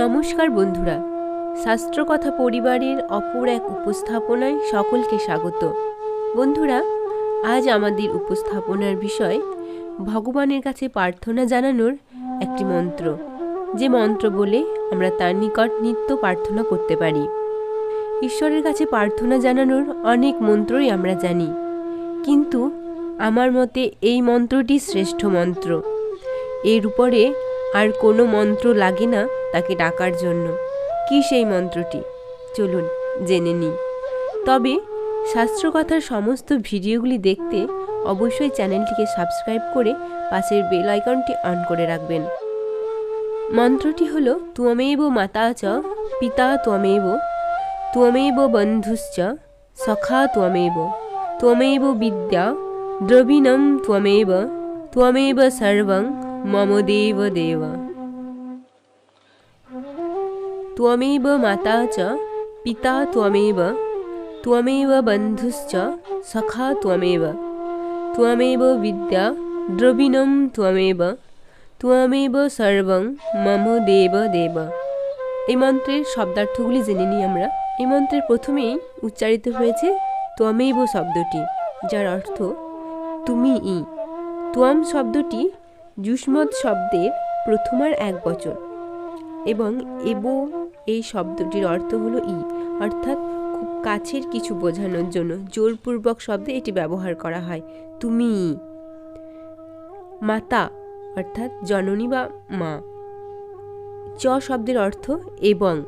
নমস্কার বন্ধুরা। শাস্ত্রকথা পরিবারের অপর এক উপস্থাপনায় সকলকে স্বাগত। বন্ধুরা, আজ আমাদের উপস্থাপনার বিষয় ভগবানের কাছে প্রার্থনা জানানোর একটি মন্ত্র। যে মন্ত্র বলে আমরা তার নিকট নিত্য প্রার্থনা করতে পারি। ঈশ্বরের কাছে প্রার্থনা জানানোর অনেক মন্ত্রই আমরা জানি। কিন্তু আমার মতে এই মন্ত্রটি শ্রেষ্ঠ মন্ত্র। এর উপরে আর কোনো মন্ত্র লাগে না তাকে ডাকার জন্য। কি সেই মন্ত্রটি? চলুন জেনে নিই। তবে শাস্ত্রকথার সমস্ত ভিডিওগুলি দেখতে অবশ্যই চ্যানেলটিকে সাবস্ক্রাইব করে পাশের বেল আইকনটি অন করে রাখবেন। মন্ত্রটি হল ত্বমেব মাতা চ, পিতা ত্বমেব ত্বমেব বন্ধুশ্চ, সখা ত্বমেব ত্বমেব বিদ্যা, দ্রবিণম ত্বমেব ত্বমেব সর্বং মম দেব দেব ত্বমেব মাতা চ পিতা ত্বমেব ত্বমেব বন্ধুশ্চ সখা ত্বমেব ত্বমেব বিদ্যা দ্রবিণম ত্বমেব ত্বমেব সর্বং মম দেব দেব এই মন্ত্রের শব্দার্থগুলি জেনে নিই আমরা। এই মন্ত্রের প্রথমেই উচ্চারিত হয়েছে ত্বমেব শব্দটি, যার অর্থ তুমি ই ত্বম শব্দটি যুষ্মৎ শব্দের প্রথমার এক বচন। এবং এবো এই শব্দটির অর্থ হলো ই, অর্থাৎ খুব কাছের কিছু বোঝানোর জন্য জোরপূর্বক শব্দে এটি ব্যবহার করা হয়। তুমি, মাতা, অর্থাৎ জননী বা মা। চ শব্দের অর্থ এবং।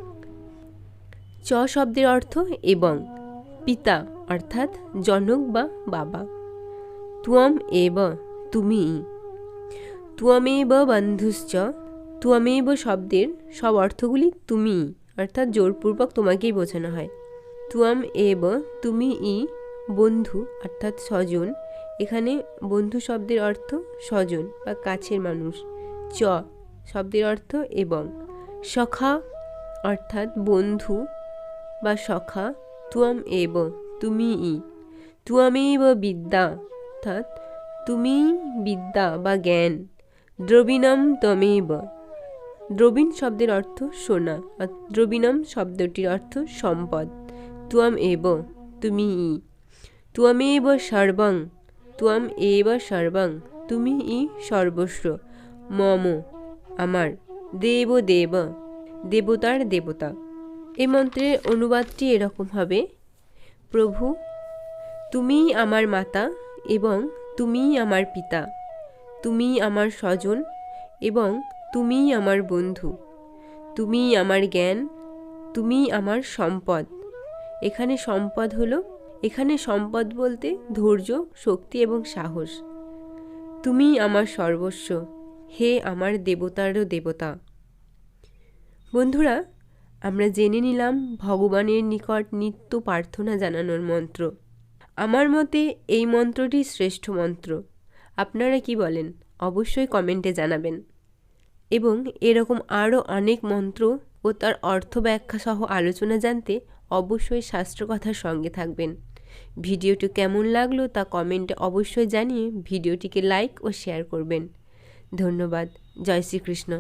চ শব্দের অর্থ এবং। পিতা, অর্থাৎ জনক বা বাবা। ত্বম এব, তুমি। ত্বমেব বন্ধুশ্চ ত্বমেব শব্দের সব অর্থগুলি তুমি, অর্থাৎ জোরপূর্বক তোমাকেই বোঝানো হয়। ত্বম এব, তুমি ই, বন্ধু, অর্থাৎ স্বজন। এখানে বন্ধু শব্দের অর্থ স্বজন বা কাছের মানুষ। চ, শব্দের অর্থ এবং। সখা, অর্থাৎ বন্ধু বা সখা ত্বম এব, তুমি ই। ত্বমেব বিদ্যা, অর্থাৎ তুমি বিদ্যা বা জ্ঞান। দ্রবিণম তমেব। দ্রবীণ শব্দের অর্থ সোনা, আর দ্রবিণম শব্দটির অর্থ সম্পদ। তুয়াম এব, তুমি ই। তুয়ামেব সর্বং, তুয়াম এব সর্বং, তুমি ই সর্বস্ব। মম, আমার। দেব দেব, দেবতার দেবতা। এই মন্ত্রের অনুবাদটি এরকম হবে। প্রভু তুমি আমার মাতা এবং তুমি আমার পিতা। তুমি আমার স্বজন এবং তুমি আমার বন্ধু। তুমি আমার জ্ঞান তুমি আমার সম্পদ। এখানে সম্পদ হলো, এখানে সম্পদ বলতে ধৈর্য, শক্তি এবং সাহস। তুমি আমার সর্বস্ব, হে আমার দেবতারও দেবতা। বন্ধুরা, আমরা জেনে নিলাম ভগবানের নিকট নিত্য প্রার্থনা জানানোর মন্ত্র। আমার মতে এই মন্ত্রটি শ্রেষ্ঠ মন্ত্র। আপনারা কি বলেন? অবশ্যই কমেন্টে জানাবেন। এবং এরকম আরও অনেক মন্ত্র ও তার অর্থ ব্যাখ্যা সহ আলোচনা জানতে অবশ্যই শাস্ত্রকথার সঙ্গে থাকবেন। ভিডিওটি কেমন লাগল তা কমেন্টে অবশ্যই জানিয়ে ভিডিওটিকে লাইক ও শেয়ার করবেন। ধন্যবাদ। জয় শ্রীকৃষ্ণ।